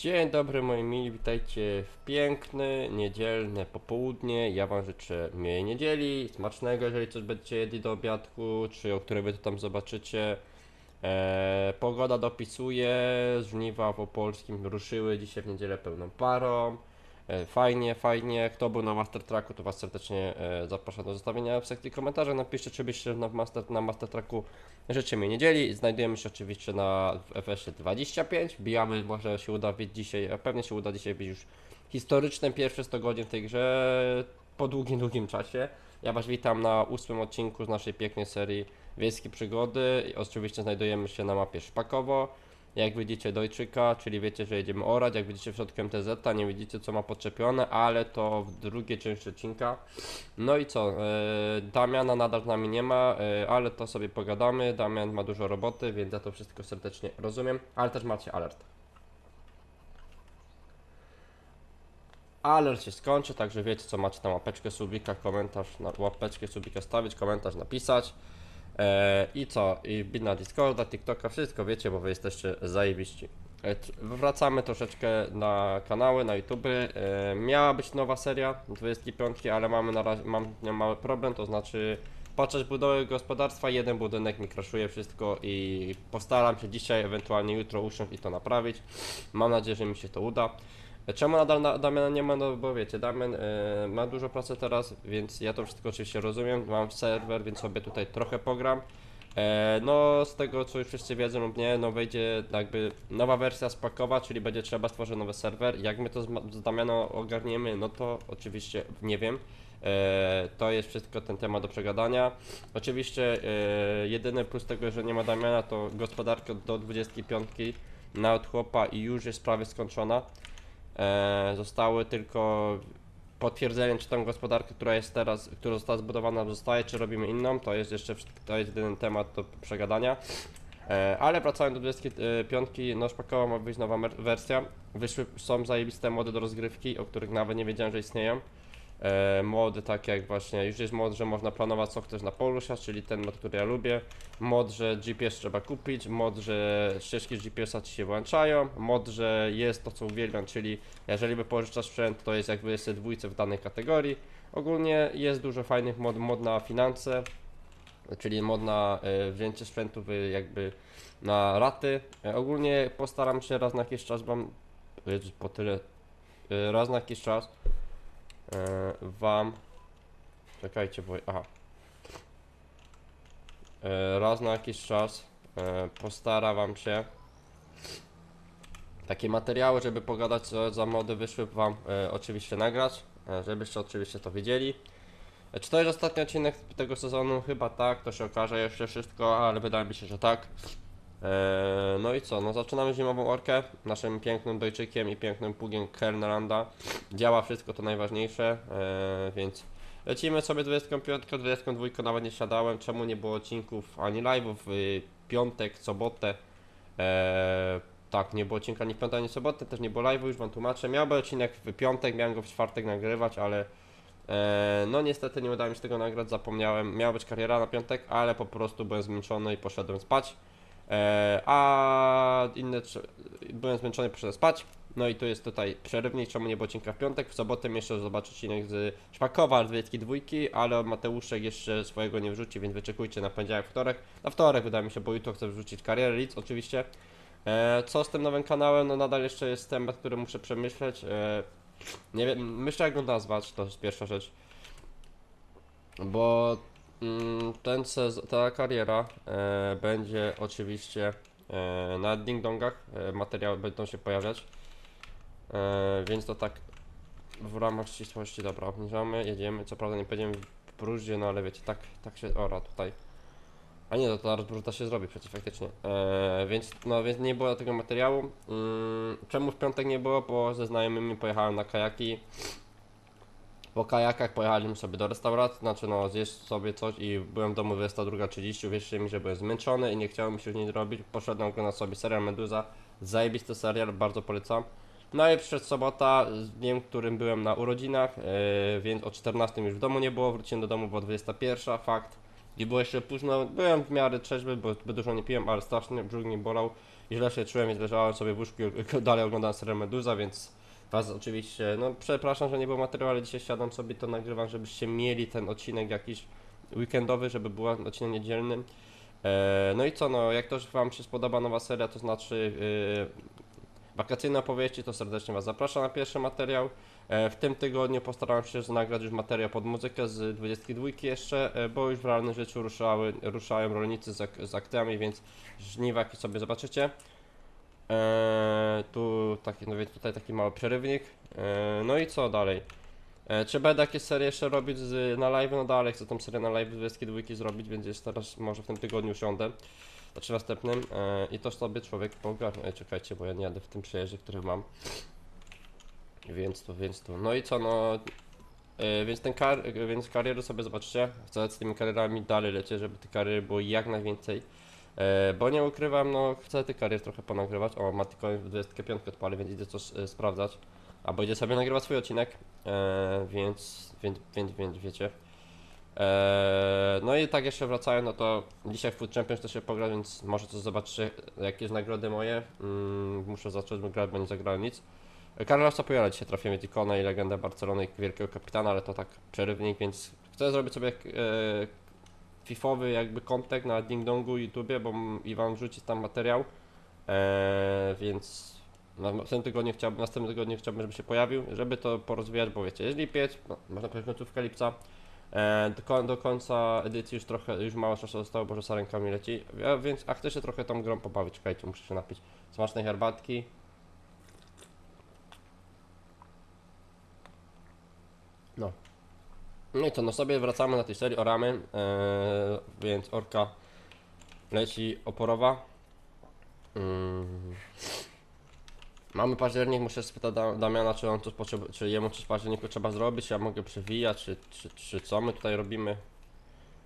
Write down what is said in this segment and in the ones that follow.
Dzień dobry moi mili, witajcie w piękne, niedzielne popołudnie. Ja wam życzę miłej niedzieli, smacznego, jeżeli coś będziecie jedli do obiadku, czy o której wy to tam zobaczycie. Eee, pogoda dopisuje, żniwa w Opolskim ruszyły dzisiaj w niedzielę pełną parą. E, Fajnie, fajnie. Kto był na Master Tracku, to Was serdecznie e, zapraszam do zostawienia w sekcji komentarzy. Napiszcie, czy byście na Master, na Master Tracku życzę mi niedzieli. Znajdujemy się oczywiście na FS 25. Bijamy, może się uda bić dzisiaj, a pewnie się uda dzisiaj być już historyczne pierwsze 100 godzin w tej grze po długim, długim czasie. Ja Was witam na ósmym odcinku z naszej pięknej serii Wiejskie Przygody. Oczywiście znajdujemy się na mapie Szpakowo. Jak widzicie Dojczyka, czyli wiecie, że jedziemy orać, jak widzicie w środku MTZ, nie widzicie co ma podczepione, ale to w drugiej części odcinka. No i co, e, Damiana nadal z nami nie ma, e, ale to sobie pogadamy, Damian ma dużo roboty, więc ja to wszystko serdecznie rozumiem, ale też macie alert. Alert się skończy, także wiecie co macie tam łapeczkę subika, komentarz, na, łapeczkę subika stawić, komentarz napisać. E, I co? I bić na Discorda, TikToka, wszystko wiecie, bo wy jesteście zajebiści. E, Wracamy troszeczkę na kanały, na YouTube. E, miała być nowa seria 25, ale mamy na razie mam mały problem, to znaczy podczas budowy gospodarstwa jeden budynek mi kraszuje wszystko i postaram się dzisiaj, ewentualnie jutro usiąść i to naprawić. Mam nadzieję, że mi się to uda. E, Czemu nadal na, Damiana nie ma? No bo wiecie, Damian e, ma dużo pracy teraz, więc ja to wszystko oczywiście rozumiem. Mam serwer, więc sobie tutaj trochę pogram. E, no z tego co już wszyscy wiedzą lub nie, no wejdzie jakby nowa wersja spakowa, czyli będzie trzeba stworzyć nowy serwer. Jak my to z, z ogarniemy, no to oczywiście nie wiem. E, to jest wszystko ten temat do przegadania. Oczywiście e, jedyny plus tego, że nie ma Damiana, to gospodarka do 25 na od chłopa i już jest prawie skończona. E, zostały tylko potwierdzenie, czy tą gospodarkę, która jest teraz, która została zbudowana, zostaje, czy robimy inną. To jest jeszcze to jest jedyny temat do przegadania. E, ale wracając do 25, no szpakowa ma być nowa wersja. Wyszły, są zajebiste mody do rozgrywki, o których nawet nie wiedziałem, że istnieją. E, mody takie jak właśnie, już jest mod, że można planować co chcesz na Polusia, czyli ten mod, który ja lubię. Mod, że GPS trzeba kupić, mod, że ścieżki GPS-a ci się włączają, mod, że jest to co uwielbiam, czyli jeżeli wypożyczasz sprzęt, to jest jak w dwójce w danej kategorii. Ogólnie jest dużo fajnych mod, mod na finanse, czyli mod na e, wzięcie sprzętu jakby na raty. E, ogólnie postaram się raz na jakiś czas wam, po tyle, raz na jakiś czas wam, czekajcie, bo, aha, e, raz na jakiś czas e, postara wam się takie materiały, żeby pogadać co za mody wyszły wam e, oczywiście nagrać, e, żebyście oczywiście to wiedzieli. E, Czy to jest ostatni odcinek tego sezonu? Chyba tak, to się okaże jeszcze wszystko, ale wydaje mi się, że tak. E, no i co, no zaczynamy zimową orkę naszym pięknym dojczykiem i pięknym pługiem Kellneranda. Działa wszystko, to najważniejsze, e, więc lecimy sobie 25, 22 nawet nie siadałem, czemu nie było odcinków ani live'ów w piątek, sobotę. E, tak, nie było odcinka ani w piątek, ani w sobotę, też nie było live'u, już wam tłumaczę. Miał być odcinek w piątek, miałem go w czwartek nagrywać, ale no niestety nie udało mi się tego nagrać, zapomniałem. Miała być kariera na piątek, ale po prostu byłem zmęczony i poszedłem spać. E, a inne, byłem zmęczony poszedłem spać. No i tu jest tutaj przerywnik, czemu nie było w piątek. W sobotę jeszcze zobaczyć odcinek z Szpakowa, Rydwiecki dwójki, ale Mateuszek jeszcze swojego nie wrzuci, więc wyczekujcie na poniedziałek, wtorek. Na wtorek wydaje mi się, bo jutro chcę wrzucić karierę Leeds oczywiście. E, co z tym nowym kanałem? No nadal jeszcze jest temat, który muszę przemyśleć. E, nie wiem, myślę jak go nazwać, to jest pierwsza rzecz. Bo ten sez- ta kariera e, będzie oczywiście e, na Ding Dongach. E, materiały będą się pojawiać. E, więc to tak w ramach ścisłości, dobra, obniżamy, jedziemy. Co prawda nie będziemy w próżdzie, no ale wiecie, tak, tak się ora tutaj. A nie, to ta rozbruta się zrobi przecież faktycznie. E, więc, no, więc nie było tego materiału. Mm, czemu w piątek nie było? Bo ze znajomymi pojechałem na kajaki. Po kajakach pojechaliśmy sobie do restauracji, znaczy no zjeść sobie coś i byłem w domu 22.30, uwierzcie mi, że byłem zmęczony i nie chciałem mi się już nic robić. Poszedłem oglądać sobie serial Meduza, zajebisty serial, bardzo polecam. No i przyszedł sobota, dniem, którym byłem na urodzinach, yy, więc o 14 już w domu nie było, wróciłem do domu, była 21, fakt. I było jeszcze późno, byłem w miarę trzeźwy, bo dużo nie piłem, ale strasznie brzuch mnie bolał. i źle się czułem i leżałem sobie w łóżku i dalej oglądałem serial Meduza, więc Was oczywiście, no przepraszam, że nie było materiału, ale dzisiaj siadam sobie to nagrywam, żebyście mieli ten odcinek jakiś weekendowy, żeby był odcinek niedzielny. E, no i co, no jak też Wam się spodoba nowa seria, to znaczy yy, wakacyjne opowieści, to serdecznie Was zapraszam na pierwszy materiał. E, w tym tygodniu postaram się nagrać już materiał pod muzykę z 22 jeszcze, e, bo już w realnym życiu ruszały, ruszają rolnicy z, ak- z aktami, więc żniwaki sobie zobaczycie. E, tu taki, no więc tutaj taki mały przerywnik. E, no i co dalej? E, czy będę jakieś serie jeszcze robić z, na live? No dalej chcę tą serię na live z 22 zrobić, więc jest teraz może w tym tygodniu usiądę. Znaczy następnym. E, I to sobie człowiek poogarnia. Ej, czekajcie, bo ja nie jadę w tym przejeździe, który mam. Więc tu, więc tu. No i co, no. e, więc ten kar, e, więc kariery sobie zobaczycie. Chcę z tymi karierami dalej lecieć, żeby tych karier było jak najwięcej. E, bo nie ukrywam, no chcę tych karier trochę ponagrywać. O, Matiko w 25 odpali, więc idę coś e, sprawdzać. Albo idę sobie nagrywać swój odcinek. E, więc, więc, więc, więc wiecie. No i tak jeszcze wracając, no to dzisiaj w Food Champions też się pogra, więc może coś zobaczycie, jakieś nagrody moje. Mm, muszę zacząć grać, bo nie zagrałem nic. Carlosa Puyala dzisiaj trafiłem z ikona i legendę Barcelony i wielkiego kapitana, ale to tak przerywnik, więc chcę zrobić sobie fifowy jakby kontek na Ding Dongu YouTubie, bo m- i wam wrzucić tam materiał, e, więc na, tym tygodniu chciałbym, następnym tygodniu chciałbym, żeby się pojawił, żeby to porozwijać, bo wiecie, jest lipiec, no, można powiedzieć końcówka lipca, e, do, do końca edycji już trochę, już mało czasu zostało, bo za rękami leci, ja, więc, a chcę się trochę tą grą pobawić, czekajcie, muszę się napić smacznej herbatki, No. No i co, no sobie wracamy na tej serii oramy, e, więc orka leci oporowa. Mm. Mamy październik, muszę spytać Da- Damiana, czy on coś potrzebuje, czy jemu coś w październiku trzeba zrobić, czy ja mogę przewijać, czy, czy, czy co my tutaj robimy.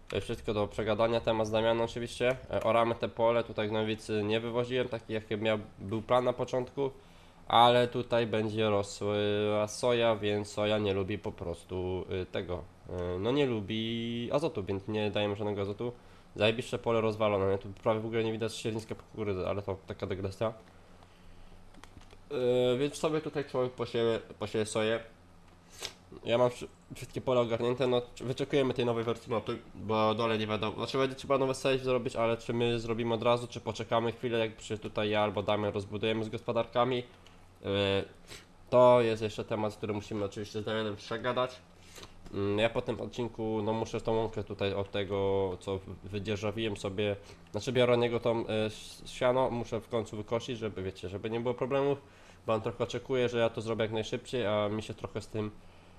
To jest wszystko do przegadania, temat z Damianem oczywiście. E, oramy te pole, tutaj gnojowicy nie wywoziłem, taki jaki miał, był plan na początku. Ale tutaj będzie rosła soja, więc soja nie lubi po prostu y, tego. y, No nie lubi azotu, więc nie dajemy żadnego azotu. Zajebiście pole rozwalone, nie? tu prawie w ogóle nie widać sierniska kukurydzy, ale to taka dygresja. Yy, więc sobie tutaj człowiek posieje, posieje soję. Ja mam wszy- wszystkie pola ogarnięte, no wyczekujemy tej nowej wersji mapy, bo dole nie wiadomo, znaczy będzie trzeba nowe save zrobić, ale czy my zrobimy od razu, czy poczekamy chwilę, jak przy tutaj ja albo Damian rozbudujemy z gospodarkami. Yy, To jest jeszcze temat, który musimy oczywiście z Damianem przegadać. Mm, Ja po tym odcinku, no muszę tą łąkę tutaj od tego, co wydzierżawiłem sobie, znaczy biorę niego tą s- siano, muszę w końcu wykosić, żeby wiecie, żeby nie było problemów, bo on trochę oczekuje, że ja to zrobię jak najszybciej, a mi się trochę z tym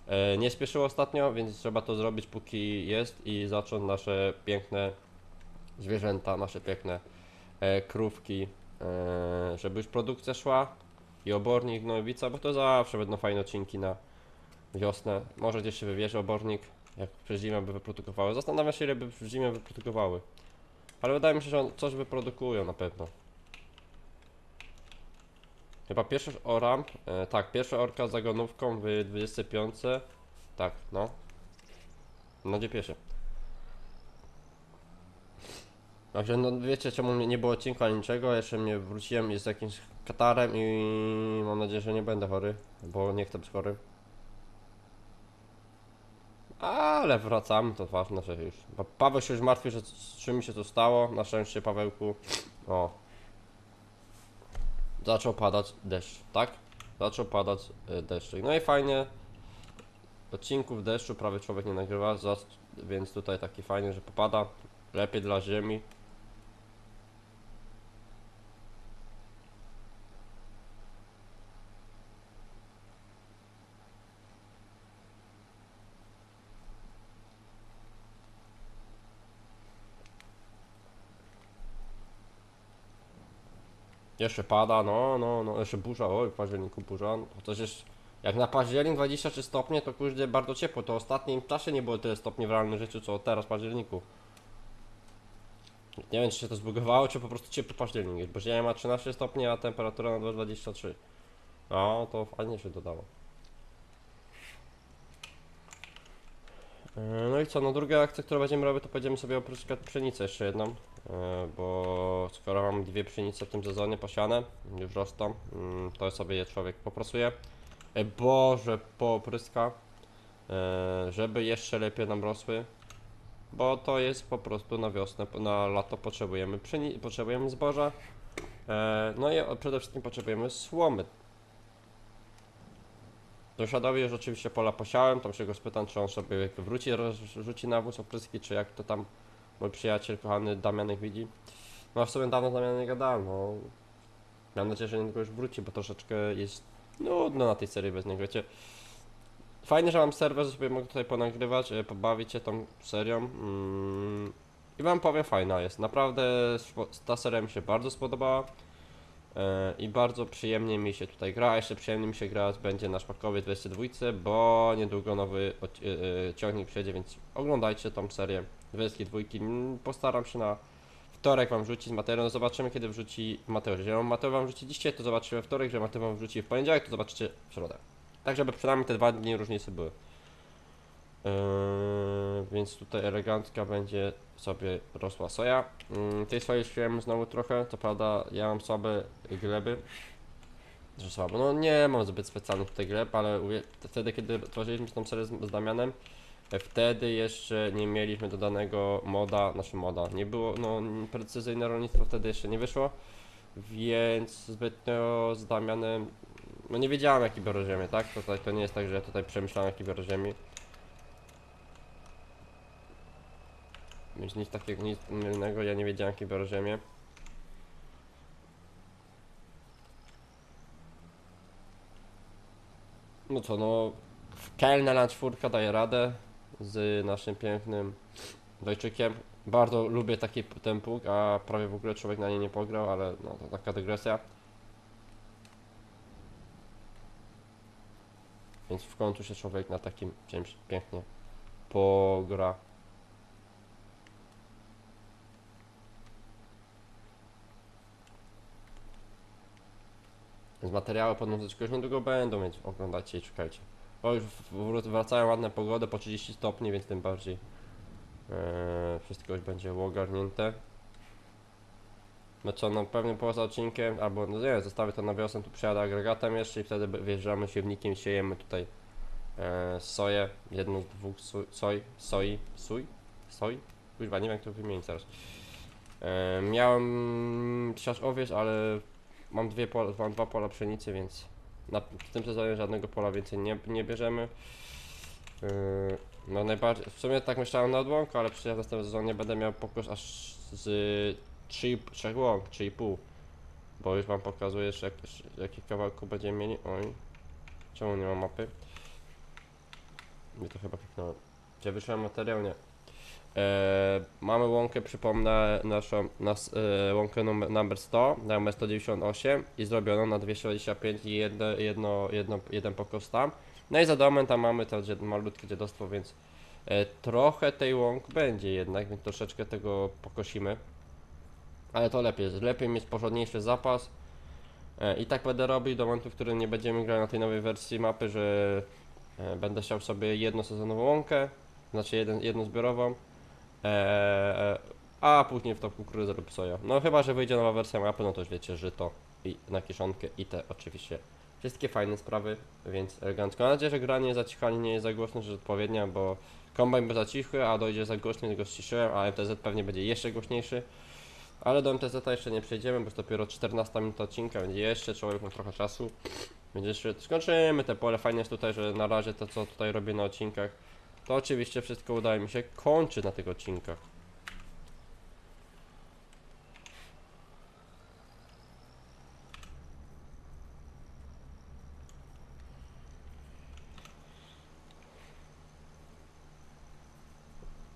e, nie spieszyło ostatnio, więc trzeba to zrobić póki jest i zacząć nasze piękne zwierzęta, nasze piękne e, krówki, e, żeby już produkcja szła i obornik, gnojowica, bo to zawsze będą fajne odcinki na wiosnę. Może gdzieś się wywiezie obornik, jak przez zimę by wyprodukowały. Zastanawiam się, ile by w zimie wyprodukowały. Ale wydaje mi się, że on coś wyprodukują na pewno. Chyba pierwszy oram, e, tak, pierwsza orka z zagonówką w 25. Tak, no. No gdzie pierwszy? Także no wiecie czemu nie było odcinku ani niczego, jeszcze mnie wróciłem z jakimś katarem i mam nadzieję, że nie będę chory, bo nie chcę być chory. Ale wracamy, to ważne, że już. Bo Paweł się już martwi, że z czym mi się to stało. Na szczęście Pawełku. O. Zaczął padać deszcz, tak? Zaczął padać y, deszczyk. No i fajnie. Odcinków deszczu prawie człowiek nie nagrywa, więc tutaj taki fajny, że popada. Lepiej dla ziemi. Jeszcze pada, no, no, no, jeszcze burza, oj, w październiku burza. Chociaż jest, jak na październik 23 stopnie, to kurde bardzo ciepło. To w ostatnim czasie nie było tyle stopni w realnym życiu, co teraz w październiku. Nie wiem, czy się to zbugowało, czy po prostu ciepły październik jest, bo ziemia ma 13 stopni, a temperatura na 23. No, to fajnie się dodało. E, No i co, no druga akcja, którą będziemy robić, to będziemy sobie opróczkać pszenicę jeszcze jedną, e, bo skoro mam dwie pszenice w tym sezonie posiane, już rosną, mm, to sobie je człowiek popracuje. E, Boże, popryska, e, żeby jeszcze lepiej nam rosły, bo to jest po prostu na wiosnę, na lato potrzebujemy potrzebujemy zboża, no i przede wszystkim potrzebujemy słomy. Sąsiadowi już oczywiście pola posiałem, tam się go spytam, czy on sobie wróci, rzuci nawóz opryski, czy jak to tam mój przyjaciel kochany Damianek widzi. No w sumie dawno z nie gadałem, no. Mam nadzieję, że niedługo już wróci, bo troszeczkę jest nudno na tej serii bez niego, wiecie. Fajnie, że mam serwer, że sobie mogę tutaj ponagrywać, e, pobawić się tą serią. Mm. I wam powiem, fajna jest. Naprawdę ta seria mi się bardzo spodobała. E, I bardzo przyjemnie mi się tutaj gra, jeszcze przyjemnie mi się grać będzie na Szpakowie 22, bo niedługo nowy e, e, ciągnik przyjedzie, więc oglądajcie tą serię 22. Mm, Postaram się na wtorek wam wrzucić materiał, no zobaczymy kiedy wrzuci Mateusz. Jeżeli Mateusz wam wrzuci dzisiaj, to zobaczymy we wtorek, że Mateusz wam wrzuci w poniedziałek, to zobaczycie w środę. Tak, żeby przynajmniej te dwa dni różnicy były. Yy, więc tutaj elegancka będzie sobie rosła soja. Yy, tej soi śpiewam znowu trochę, co prawda ja mam słabe gleby. Że słabo, no nie mam zbyt specjalnych tutaj gleb, ale wtedy kiedy tworzyliśmy tą serię z, z Damianem, e, wtedy jeszcze nie mieliśmy dodanego moda, znaczy moda, nie było, no precyzyjne rolnictwo wtedy jeszcze nie wyszło, więc zbytnio z Damianem, no nie wiedziałem jaki biorę ziemię, tak? Tutaj to nie jest tak, że ja tutaj przemyślałem jaki biorę ziemi. Więc nic takiego, nic innego, ja nie wiedziałem jaki biorę ziemię. No co, no Kelner czwórka daje radę z naszym pięknym Dojczykiem. Bardzo lubię taki ten pług, a prawie w ogóle człowiek na nie nie pograł, ale no to taka dygresja. Więc w końcu się człowiek na takim czymś pięknie pogra. Więc materiały pod muzyczkę już niedługo będą, więc oglądajcie i czekajcie. O, już wracają ładne pogody po 30 stopni, więc tym bardziej e, wszystko już będzie ogarnięte. No co, no pewnie poza odcinkiem, albo no nie, zostawię to na wiosnę, tu przyjadę agregatem jeszcze i wtedy wjeżdżamy siewnikiem siejemy tutaj e, soję, jedną z dwóch soj, soj, soi, sój, soj? Kuźwa, nie wiem jak to wymienić teraz. E, miałem siać owiec, ale mam dwie pola, mam dwa pola pszenicy, więc na, w tym sezonie żadnego pola więcej nie, nie bierzemy. Yy, no najbardziej, w sumie tak myślałem na odłąku, ale przecież w następnym sezonie będę miał pokos aż z 3, 3 łąk, 3,5. Bo już wam pokazuję, że jak, jaki kawałku będziemy mieli. Oj, czemu nie ma mapy? Mi to chyba kliknąłem. Gdzie wyszłem materiał? Nie. E, mamy łąkę, przypomnę, naszą nas, e, łąkę numer, number 100, numer 198 i zrobioną na 225 i jedno, jedno, jedno, jeden pokos tam. No i za domem tam mamy to malutkie dziadostwo, więc e, trochę tej łąk będzie jednak, więc troszeczkę tego pokosimy. Ale to lepiej, lepiej mieć porządniejszy zapas. I tak będę robił do momentu, w którym nie będziemy grać na tej nowej wersji mapy, że będę chciał sobie jednosezonową łąkę, znaczy jeden, jednozbiorową. Eee, a później w to kukurydzę lub soja. No chyba, że wyjdzie nowa wersja mapy, no to już wiecie, że to i na kieszonkę i te oczywiście wszystkie fajne sprawy, więc elegancko. Mam nadzieję, że granie za cichanie nie jest za głośne, że odpowiednia, bo kombajn był za cichy, a dojdzie za głośny, go ściszyłem, a MTZ pewnie będzie jeszcze głośniejszy. Ale do MTZ jeszcze nie przejdziemy, bo jest dopiero 14 minuta odcinka, więc jeszcze człowiek ma trochę czasu. Więc jeszcze skończymy te pole. Fajnie jest tutaj, że na razie to co tutaj robię na odcinkach, to oczywiście wszystko udaje mi się kończyć na tych odcinkach.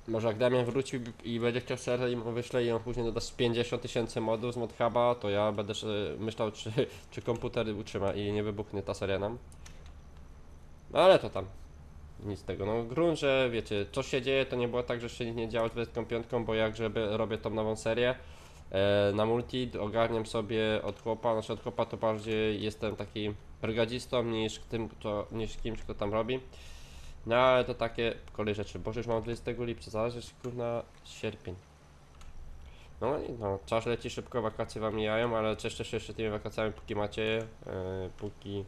Może jak Damian wróci i będzie chciał serię i mu wyśle i on później doda z 50 tysięcy modów z ModHuba, to ja będę myślał, czy, czy komputer utrzyma i nie wybuchnie ta seria nam. No ale to tam. Nic z tego. No grunt, że wiecie, co się dzieje, to nie było tak, że się nic nie działo z 25, bo jak żeby robię tą nową serię e, na multi, ogarniam sobie od chłopa, znaczy od chłopa to bardziej jestem taki brygadzistą niż tym, kto, niż kimś, kto tam robi. No ale to takie kolej rzeczy. Boże, już mam 20 lipca, jest kurna sierpień. No i no, czas leci szybko, wakacje wam mijają, ale cieszcie się jeszcze tymi wakacjami, póki macie e, póki...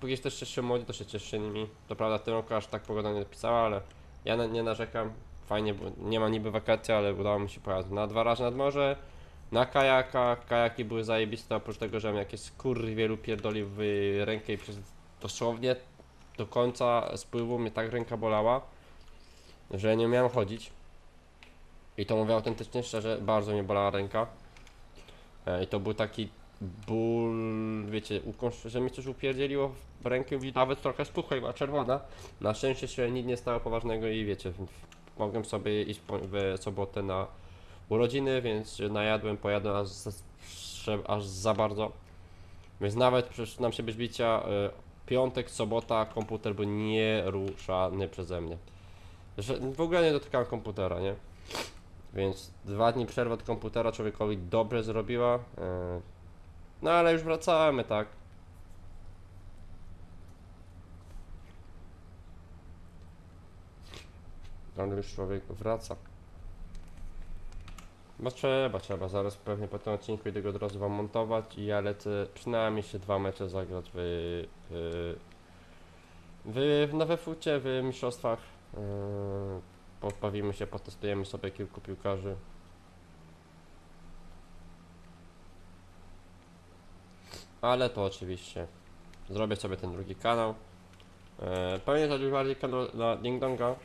Póki jesteście jeszcze młodzi, to się cieszcie nimi. To prawda, tym roku aż tak pogoda nie dopisała, ale ja na, nie narzekam. Fajnie, bo nie ma niby wakacji, ale udało mi się pojechać na dwa razy nad morze, na kajakach. Kajaki były zajebiste, oprócz tego, że jakieś skurry wielu pierdoli w rękę i przez dosłownie do końca spływu mnie tak ręka bolała, że nie miałem chodzić. I to mówię autentycznie, szczerze, bardzo mnie bolała ręka. E, I to był taki ból, wiecie, że mi coś upierdzieliło w rękę nawet trochę spuchła i była czerwona. Na szczęście się nic nie stało poważnego i wiecie, mogłem sobie iść w sobotę na urodziny, więc najadłem, pojadłem aż za, aż za bardzo. Więc nawet przecież nam się bez bicia, e, piątek, sobota, komputer był nieruszany przeze mnie. Że w ogóle nie dotykałem komputera, nie? Więc dwa dni przerwy od komputera człowiekowi dobrze zrobiła. No ale już wracamy, tak? Ale już człowiek wraca. Bo trzeba, trzeba. Zaraz pewnie po tym odcinku idę go od razu wam montować i ja lecę przynajmniej się dwa mecze zagrać w, w, w, w nowe fucie, w mistrzostwach. Yy, pobawimy się, potestujemy sobie kilku piłkarzy. Ale to oczywiście zrobię sobie ten drugi kanał. E, pewnie to bardziej kanał na Ding Donga. E,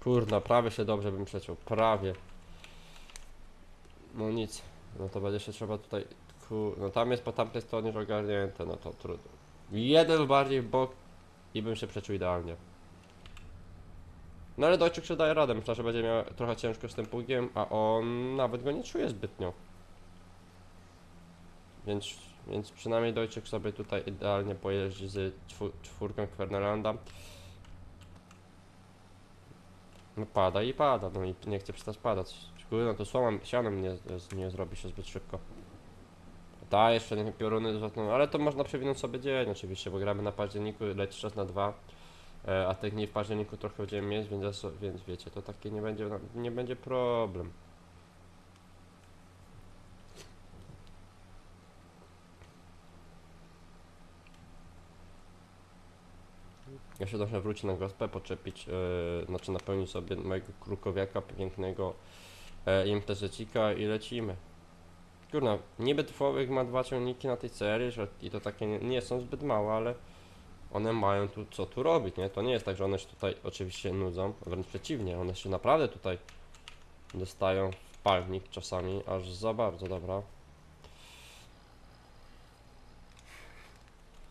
kurna, prawie się dobrze bym przeciął. Prawie. No nic. No to będzie się trzeba tutaj. Ku... No tam jest po tamtej stronie ogarnięte, no to trudno. Jeden bardziej w bok i bym się przeczuł idealnie. No ale Dojczyk się daje radę, myślę, że będzie miał trochę ciężko z tym pługiem, a on nawet go nie czuje zbytnio. Więc, więc przynajmniej Dojczyk sobie tutaj idealnie pojeździ z czwór, czwórką Kwernelanda. No pada i pada, no i nie chce przestać padać. Kurde, no to słomem, sianem nie, nie zrobi się zbyt szybko. Ta, jeszcze nie pioruny, ale to można przewinąć sobie dzień oczywiście, bo gramy na październiku, leci czas na dwa. E, a tych dni w październiku trochę będziemy mieć, więc, więc wiecie, to takie nie będzie, nie będzie problem. Ja się trochę wróci na gospę, poczepić, e, znaczy napełnić sobie mojego krukowiaka pięknego e, imprezecika i lecimy. Kurna, niby człowiek ma dwa ciągniki na tej serii, że i to takie nie, nie są zbyt małe, ale one mają tu co tu robić, nie? To nie jest tak, że one się tutaj oczywiście nudzą, wręcz przeciwnie, one się naprawdę tutaj dostają w palnik czasami, aż za bardzo, dobra.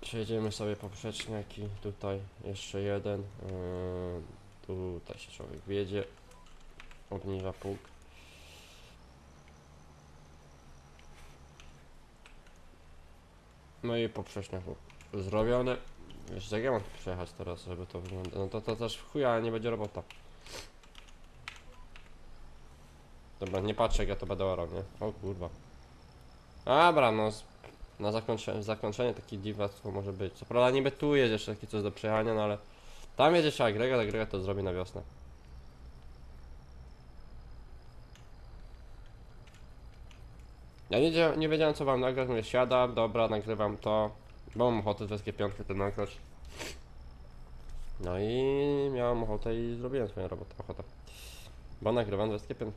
Przejdziemy sobie poprzeczniaki, tutaj jeszcze jeden, yy, tutaj się człowiek wiedzie, obniża pług. No i poprzeczniak zrobione. Wiesz, jak ja mam przejechać teraz, żeby to wyglądało? No to, to też w chuja nie będzie robota. Dobra, nie patrzę jak ja to będę orał, nie? O kurwa. Dobra, no na zakończenie, zakończenie taki diwa to może być. Co prawda niby tu jest jeszcze takie coś do przejechania, no ale tam jest jeszcze agregat, agregat to zrobi na wiosnę. Ja nie, nie wiedziałem co wam nagrać, mówię siadam, dobra, nagrywam to, bo mam ochotę z piątkę to nagrać. No i miałem ochotę i zrobiłem swoją robotę, ochotę. Bo nagrywam 25.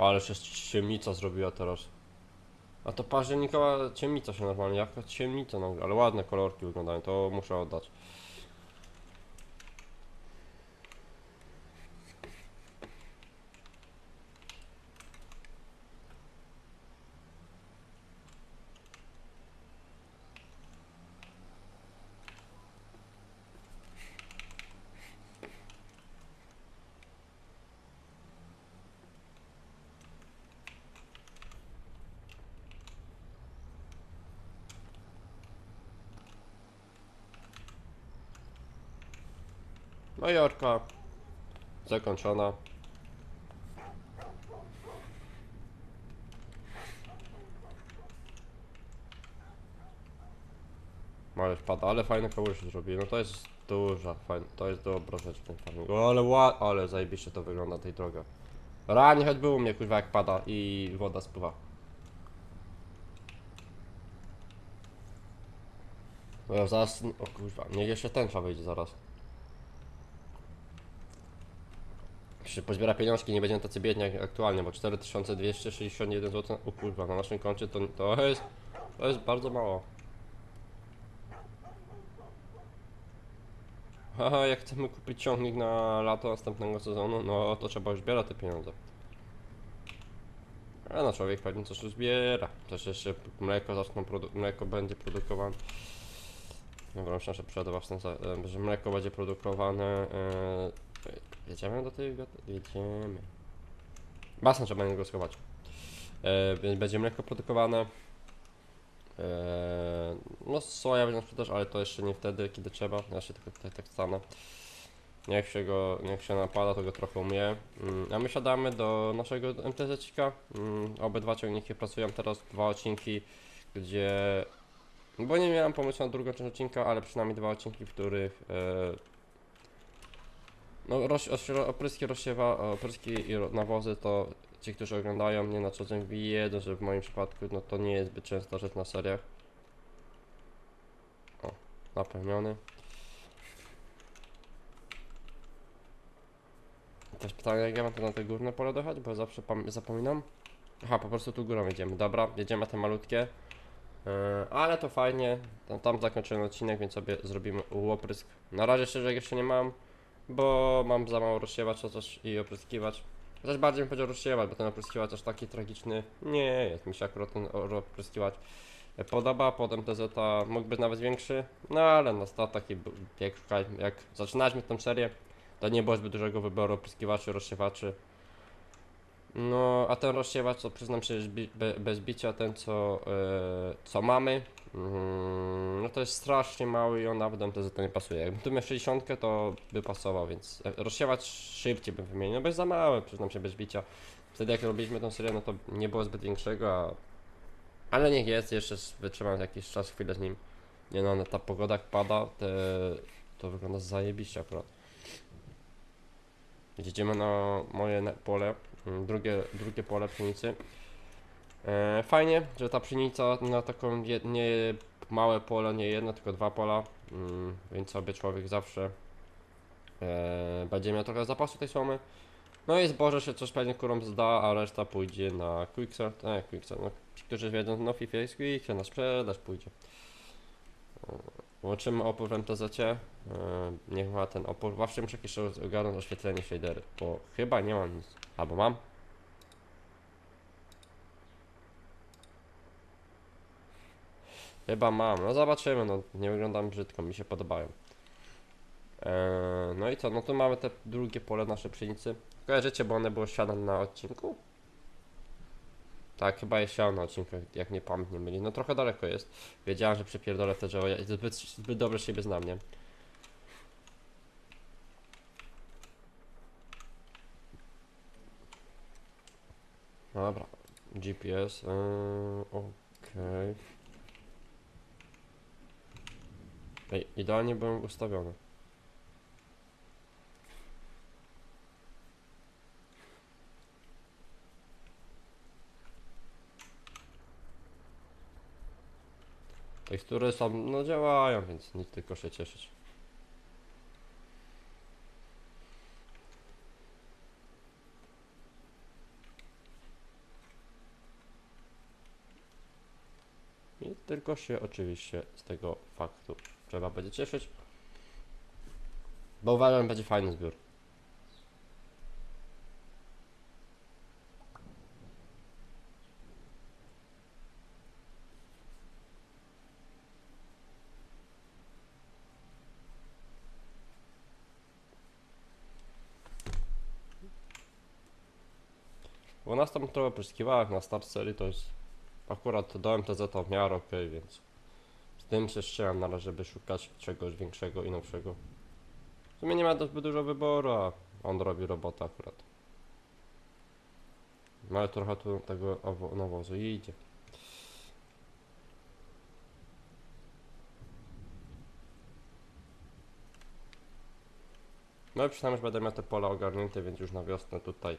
Ale się ciemnica zrobiła teraz. A to październikowa ciemnica się normalnie, jaka ciemnica, no, ale ładne kolorki wyglądają, to muszę oddać. No i orka zakończona. Mały pada, ale fajne kałuże zrobi. No to jest duża, fajna, to jest dobra rzecz farmingu. O, ale ła, ale zajebiście to wygląda tej droga. Ranie choć było mnie kuźwa jak pada i woda spływa. No zaraz, o kurwa, niech jeszcze tęcza wyjdzie zaraz. Jeszcze pozbiera pieniążki, nie będziemy tacy biedni jak aktualnie, bo 4261 zł, o na naszym koncie to, to jest, to jest bardzo mało. Haha, jak chcemy kupić ciągnik na lato następnego sezonu, no to trzeba już zbierać te pieniądze. A no człowiek pewnie coś zbiera. Też jeszcze mleko zaczną mleko będzie produkowane. Dobra, myślę, że przed własnym, że mleko będzie produkowane. E, jedziemy do tej Jedziemy. Basen trzeba niego schować. E, więc będzie mleko produkowane. E, no soja będzie na sprzedaż, ale to jeszcze nie wtedy, kiedy trzeba. Ja się tylko tutaj tak stanę. Niech się go, niech się napada, to go trochę umie. Mm, a my siadamy do naszego MTZ-cika. Mm, obydwa ciągniki pracują teraz dwa odcinki, gdzie... Bo nie miałem pomysłu na drugą część odcinka, ale przynajmniej dwa odcinki, w których... E, no, roś, oś- opryski rozsiewa, opryski i nawozy to ci, którzy oglądają mnie na co dzień wiedzą, że w moim przypadku no to nie jest zbyt częsta rzecz na seriach. O, napełniony. Też pytanie, jak ja mam to na te górne pole dojechać, bo zawsze zapominam. Aha, po prostu tu górą jedziemy. Dobra, jedziemy te malutkie. Yy, ale to fajnie. Tam, tam zakończyłem odcinek, więc sobie zrobimy łoprysk. Na razie szczerze jeszcze nie mam, bo mam za mało rozsiewacza coś i opryskiwać. Chociaż bardziej bym powiedział rozsiewać, bo ten opryskiwacz aż taki tragiczny nie jest. Mi się akurat ten opryskiwacz podoba, potem TZ mógł być nawet większy, no ale na statach i jak, jak zaczynaliśmy tę serię, to nie było zbyt dużego wyboru opryskiwaczy, rozsiewaczy. No, a ten rozsiewacz, to przyznam się, be, bez bicia, ten co, e, co mamy, mm, no to jest strasznie mały i on nawet MTZ nie pasuje. Jakbym tu miał 60, to by pasował, więc e, rozsiewacz szybciej bym wymienił, no bo jest za małe, przyznam się, bez bicia. Wtedy jak robiliśmy tę serię, no to nie było zbyt większego, a... ale niech jest, jeszcze wytrzymam jakiś czas, chwilę z nim. Nie no, ta pogoda jak pada, te, to wygląda zajebiście akurat. Jedziemy na moje pole, drugie, drugie pole pszenicy. E, fajnie, że ta pszenica na taką nie małe pole, nie jedno, tylko dwa pola, mm, więc sobie człowiek zawsze e, będzie miał trochę zapasu tej słomy. No i zboże się coś pewnie kurom zda, a reszta pójdzie na quicksort, e, quicksort, no, ci, którzy wiedzą, no FIFA jest quicksort, na sprzedaż pójdzie. Łączymy opór w MTZ. Niech ma ten opór. Właśnie muszę jeszcze ogarnąć oświetlenie shadery, bo chyba nie mam nic. Albo mam. Chyba mam. No zobaczymy. No nie wyglądam brzydko, mi się podobają. E, no i co? No tu mamy te drugie pole nasze pszenicy. Kojarzycie, bo one były siane na odcinku? Tak, chyba jest siano na odcinku, jak- nie pamięć nie myli. No trochę daleko jest. Wiedziałem, że przepierdolę te drzewo. Ja zbyt, zbyt dobrze siebie znam, nie? Dobra. GPS. Yy, Okej. Ej, idealnie byłem ustawiony. Tekstury są, no działają, więc nic tylko się cieszyć. I tylko się oczywiście z tego faktu trzeba będzie cieszyć. Bo uważam, będzie fajny zbiór. Bo nas tam trochę pryskiwałek na start serii to jest akurat MTZ to w miarę ok, więc z tym się ścieram na razie, żeby szukać czegoś większego i nowszego. W sumie nie ma zbyt dużo wyboru, a on robi robotę akurat. No ale trochę tu tego nawozu idzie. No i przynajmniej będę miał te pola ogarnięte, więc już na wiosnę tutaj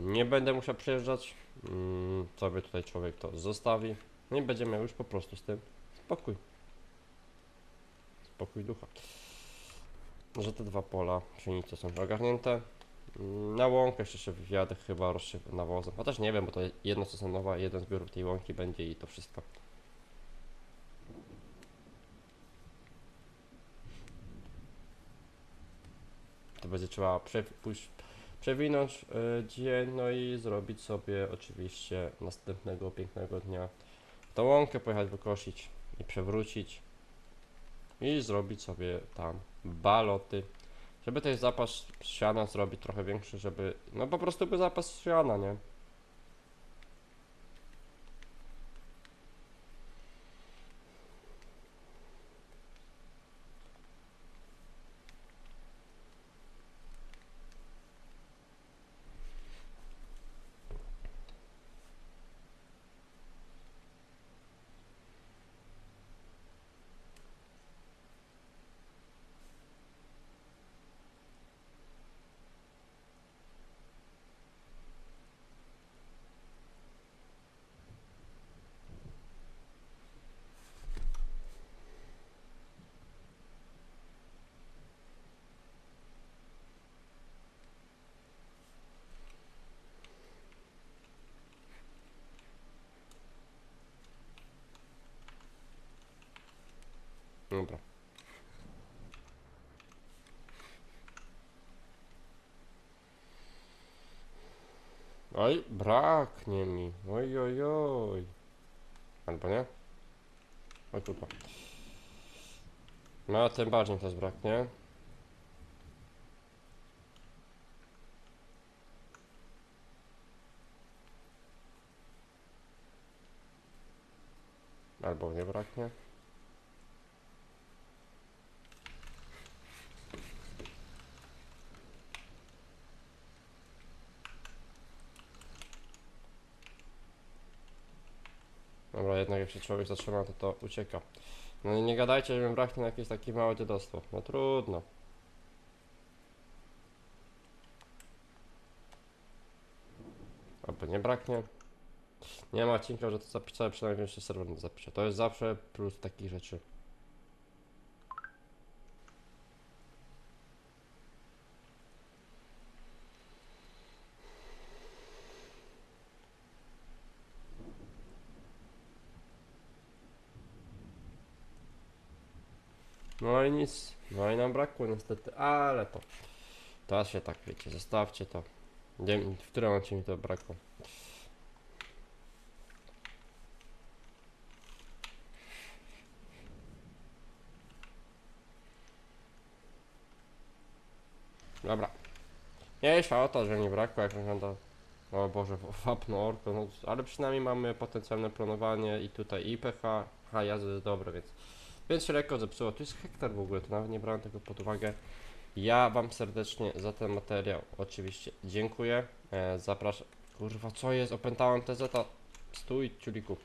nie będę musiał przyjeżdżać. Mm, sobie tutaj człowiek to zostawi. No i będzie miał już po prostu z tym spokój. Spokój ducha. Że te dwa pola pszenicy są ogarnięte. Mm, Na łąkę jeszcze się wjadę chyba rozsiew nawozem. Chociaż nie wiem, bo to jedno sezonowa, jeden zbiór tej łąki będzie i to wszystko. To będzie trzeba prze, pójść, przewinąć y, dzień, no i zrobić sobie oczywiście następnego pięknego dnia tą łąkę, pojechać wykosić i przewrócić i zrobić sobie tam baloty. Żeby ten zapas siana zrobić trochę większy, żeby, no po prostu był zapas siana, nie? Dobra. Oj, braknie mi. Oj, oj, oj. Albo nie? Oj, kurwa. No, tym bardziej też braknie. Albo nie braknie. Dobra, jednak jak się człowiek zatrzyma, to to ucieka. No i nie gadajcie, że mi braknie jakieś takie małe dziadostwo. No trudno. Albo nie braknie. Nie ma odcinka, że to zapisałem przynajmniej jeszcze serwer do zapisia. To jest zawsze plus takich rzeczy. No i nic. No i nam brakło niestety, ale to. Teraz się tak wiecie, zostawcie to. Nie w którym momencie mi to brakło. Dobra. Mniejsza o to, że nie brakło, jak wygląda. O Boże, wapno orko, no, ale przynajmniej mamy potencjalne planowanie i tutaj IPH, ha, jazdy jest dobre, więc więc się lekko zepsuło. To jest hektar w ogóle, to nawet nie brałem tego pod uwagę. Ja Wam serdecznie za ten materiał oczywiście dziękuję. E, zapraszam. Kurwa, co jest? Opętałem TZ. -a. Stój, ciuliku.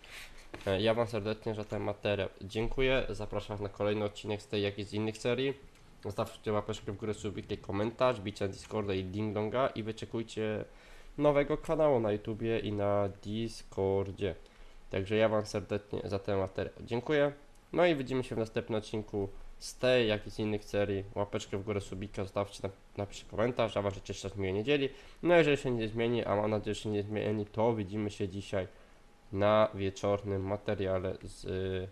E, ja Wam serdecznie za ten materiał dziękuję. Zapraszam na kolejny odcinek z tej, jak i z innych serii. Zostawcie łapeczkę w górę, subikli, komentarz, bicie Discorda i Dingdonga i wyczekujcie nowego kanału na YouTubie i na Discordzie. Także ja Wam serdecznie za ten materiał dziękuję. No i widzimy się w następnym odcinku z tej, jak i z innych serii. Łapeczkę w górę, subika, zostawcie, nap- napiszcie komentarz, a jeszcze raz miłej niedzieli. No jeżeli się nie zmieni, a mam nadzieję, że się nie zmieni, to widzimy się dzisiaj na wieczornym materiale z... y,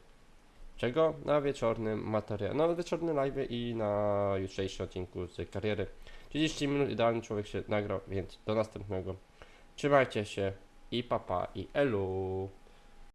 Czego? Na wieczornym materiale, no wieczornym live i na jutrzejszym odcinku z kariery. 30 minut idealny człowiek się nagrał, więc do następnego. Trzymajcie się i papa i elu.